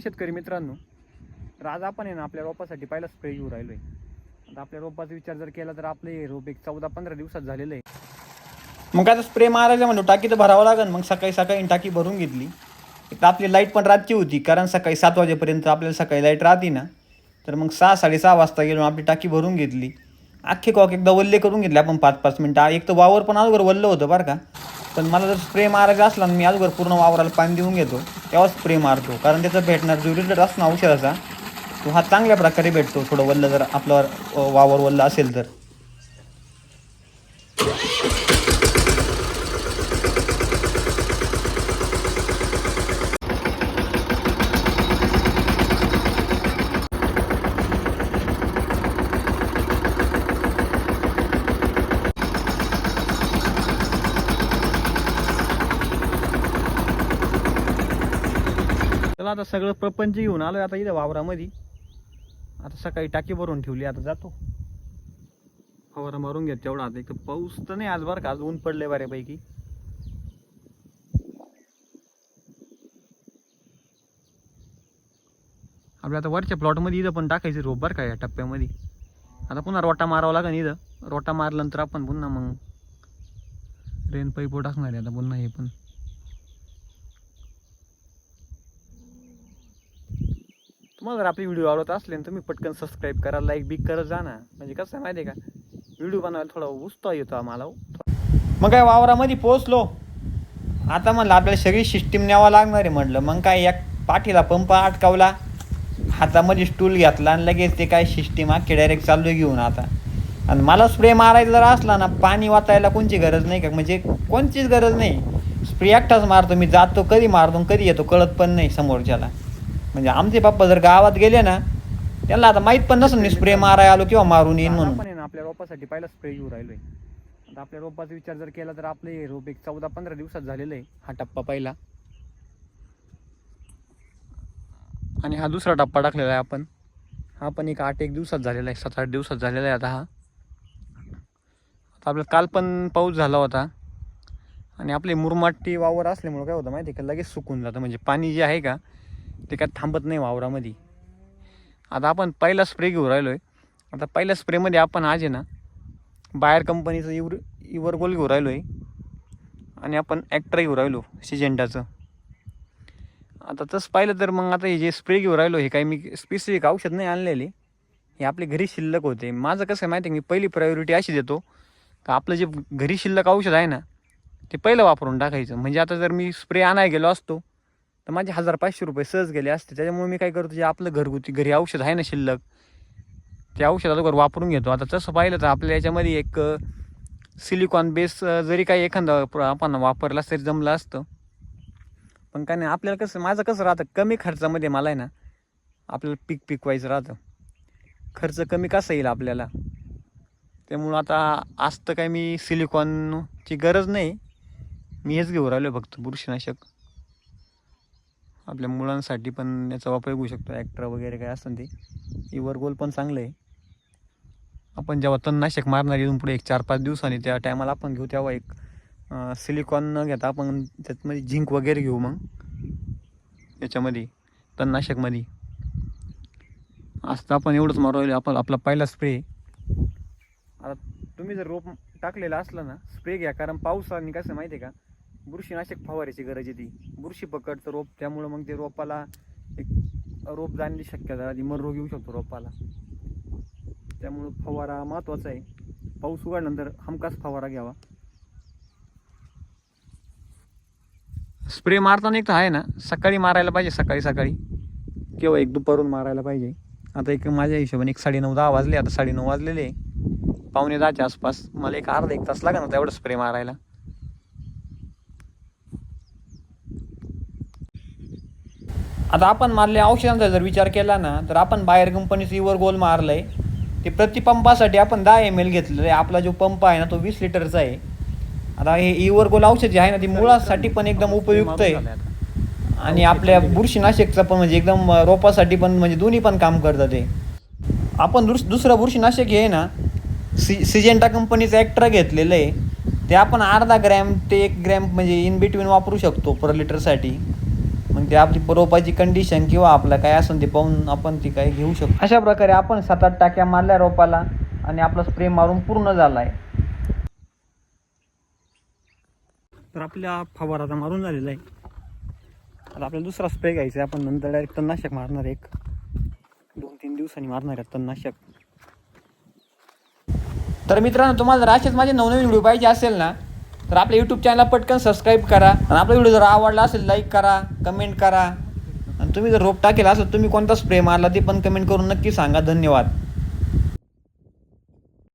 शेतकरी मित्रांनो तर आज आपण आहे ना आपल्या रोपासाठी पहिला स्प्रे येऊ राहिलो आहे आता आपल्या रोपाचा विचार जर केला तर आपले हे रोप एक चौदा पंधरा दिवसात झालेलं आहे. मग आता स्प्रे मारायचं म्हणतो टाकी तर भरावं लागेल मग सकाळी सकाळी टाकी भरून घेतली. एक तर आपली लाइट पण रातची होती कारण सकाळी सात वाजेपर्यंत आपल्याला सकाळी लाइट राहते ना. तर मग सहा साडेसहा वाजता गेलो आपली टाकी भरून घेतली. अख्खे कॉक एकदा वल्ले करून घेतले आपण पाच पाच मिनटं. एक तर वावर पण अगोदर वल्लं होतं बरं का. पण मला जर स्प्रे मारायचा असला ना मी अगोदर पूर्ण वावराला पाणी देऊन घेतो तेव्हा स्प्रे मारतो. कारण त्याचा भेटणार जो रिझल्ट असतो ना औषधाचा तो हा चांगल्या प्रकारे भेटतो. थोडं वल्लं जर आपलं वावर वल्लं असेल तर. आता सगळं प्रपंच घेऊन आलोय आता इथं वावरामध्ये. आता सकाळी टाकी भरून ठेवली आता जातो. फवारा मारून घेत तेवढा. आता एक पाऊस तर नाही आज बरं का आज ऊन पडले बऱ्यापैकी. आपल्या आता वरच्या प्लॉटमध्ये इथं पण टाकायचं रोप बरं का या टप्प्यामध्ये. आता पुन्हा रोटा मारावा लागेल इथं. रोटा मारल्यानंतर आपण पुन्हा मग रेन पाईप टाकणार आहे आता पुन्हा हे पण. तुम्हाला जर आपली व्हिडिओ आवडत असले ना तुम्ही पटकन सबस्क्राईब करा लाईक बिक करत जा ना. म्हणजे कसं आहे माहिती आहे का? व्हिडिओ बनवायला थोडा उत्साह येतो आम्हाला हो. मग काय वावरामध्ये पोचलो आता म्हणलं आपल्याला सगळी सिस्टीम न्यावं लागणार आहे म्हटलं मग काय एक पाठीला पंप अटकावला. हातामध्ये स्टूल घेतला आणि लगेच ते काय सिस्टीम आखी डायरेक्ट चालू घेऊन आता. आणि मला स्प्रे मारायचा जर असला ना पाणी वाचायला कोणची गरज नाही का? म्हणजे कोणचीच गरज नाही. स्प्रे एकटाच मारतो मी जातो कधी मारतो कधी येतो कळत पण नाही समोरच्याला. म्हणजे आमचे पप्पा जर गावात गेले ना त्यांना आता माहीत पण नसेल मी स्प्रे मारायला आलो किंवा मारून येईन म्हणून. आपण आपल्या रोपासाठी पहिला स्प्रे घेऊन राहिलोय. आता आपल्या रोपाचा विचार जर केला तर आपले हे रोप एक चौदा पंधरा दिवसात झालेलं आहे हा टप्पा पहिला. आणि हा दुसरा टप्पा टाकलेला आहे आपण. हा पण एक आठ एक दिवसात झालेला आहे सात आठ दिवसात झालेला आहे आता हा. आता आपलं काल पण पाऊस झाला होता. आणि आपले मुरमाटी वावर असल्यामुळं काय होतं माहिती आहे का? लगेच सुकून जातं. म्हणजे पाणी जे आहे का ते काय थांबत नाही वावरामध्ये. आता आपण पहिला स्प्रे घेऊन राहिलो आहे आता पहिल्या स्प्रेमध्ये आपण आज आहे ना बायर कंपनीचं इवर इवरगोल घेऊन राहिलो आहे आणि आपण ॲक्ट्रा घेऊन राहिलो सिजेंटाचं आता तसं पाहिलं तर मग आता हे जे स्प्रे घेऊन राहिलो हे काही मी स्पेसिफिक औषध नाही आणलेले. हे आपले घरी शिल्लक होते. माझं कसं आहे माहिती आहे मी पहिली प्रायोरिटी अशी देतो का आपलं जे घरी शिल्लक औषध आहे ना ते पहिलं वापरून टाकायचं. म्हणजे आता जर मी स्प्रे आणायला गेलो असतो तर माझे हजार पाचशे रुपये सहज गेले असते. त्याच्यामुळे मी काय करतो जे आपलं घरगुती घरी औषध आहे ना शिल्लक ते औषध अगोदर वापरून घेतो. आता तसं पाहिलं तर आपल्या याच्यामध्ये एक सिलिकॉन बेस जरी काही एखादा प्र- आपण वापरला तरी जमलं असतं. पण काय नाही आपल्याला कसं माझं कसं राहतं कमी खर्चामध्ये मला आहे ना आपल्याला पीक पिकवायचं राहतं. खर्च कमी कसा येईल आपल्याला? त्यामुळं आता आज तर काय मी सिलिकॉनची गरज नाही. मी हेच घेऊन राहिलो फक्त बुरशीनाशक. आपल्या मुलांसाठी पण याचा वापर होऊ शकतो. ॲक्ट्रा वगैरे काय असतं ते. इवरगोल पण चांगलं आहे. आपण जेव्हा तणनाशक मारणार इथून पुढे एक चार पाच दिवसांनी त्या टायमाला आपण घेऊ तेव्हा एक सिलिकॉन न घेता आपण त्याच्यामध्ये झिंक वगैरे घेऊ मग. याच्यामध्ये तणनाशकमध्ये. असतं आपण एवढंच मारू आपण आपला पहिला स्प्रे आता तुम्ही जर रोप टाकलेलं असला ना स्प्रे घ्या. कारण पाऊस आणि कसं माहिती आहे का? बुरशीनाशक फवारायची गरज येते बुरशी पकडतं रोप त्यामुळं मग ते रोपाला एक रोप जाण्याची शक्यता आधी मर रोग येऊ शकतो रोपाला. त्यामुळं फवारा महत्त्वाचा आहे. पाऊस उघडल्यानंतर हमखास फवारा घ्यावा. स्प्रे मारताना एक तर आहे ना सकाळी मारायला पाहिजे सकाळी सकाळी. किंवा एक दुपारून मारायला पाहिजे. आता एक माझ्या हिशोबाने एक साडेनऊ दहा वाजले आता साडेनऊ वाजलेले. आहे. पावणे दहाच्या आसपास मला एक अर्धा एक तास लागणार ना तेवढं स्प्रे मारायला. आता आपण मारले औषधांचा जर विचार केला ना तर आपण बाहेर कंपनीचं इवर गोल मारलंय. ते प्रतिपंपासाठी आपण दहा एम एल घेतलेलं आहे. आपला जो पंप आहे ना तो वीस लिटरचा आहे. आता हे इवर गोल औषध जे आहे ना ते मुळासाठी पण एकदम उपयुक्त आहे. आणि आपल्या बुरशीनाशकचं पण म्हणजे एकदम रोपासाठी पण म्हणजे दोन्ही पण काम करतं ते. आपण दुस दुसरं बुरशीनाशक हे ना सि सिजेंटा कंपनीचं ॲक्ट्रा घेतलेलं आहे. ते आपण अर्धा ग्रॅम ते एक ग्रॅम म्हणजे इन बिटवीन वापरू शकतो पर लिटरसाठी. मग ते आपली रोपाची कंडिशन किंवा आपलं काय असेल ते पाहून आपण ती काय घेऊ शकतो. अशा प्रकारे आपण सात आठ टाक्या मारल्या रोपाला आणि आपला स्प्रे मारून पूर्ण झाला आहे. तर आपल्या फवारा आता मारून झालेला आहे. आता आपल्याला दुसरा स्प्रे घ्यायचा आहे. आपण नंतर डायरेक्ट तणनाशक मारणार एक. दोन तीन दिवसांनी मारणार आहे तणनाशक. तर मित्रांनो तुम्हाला जर असेच माझे नवनवीन व्हिडिओ पाहिजे असेल ना तर आपल्या यूट्यूब चॅनलला पटकन सबस्क्राईब करा. आणि आपला व्हिडिओ जर आवडला असेल लाईक करा कमेंट करा. आणि तुम्ही जर रोपटा केला असेल तुम्ही कोणता स्प्रे मारला ते पण कमेंट करून नक्की सांगा. धन्यवाद.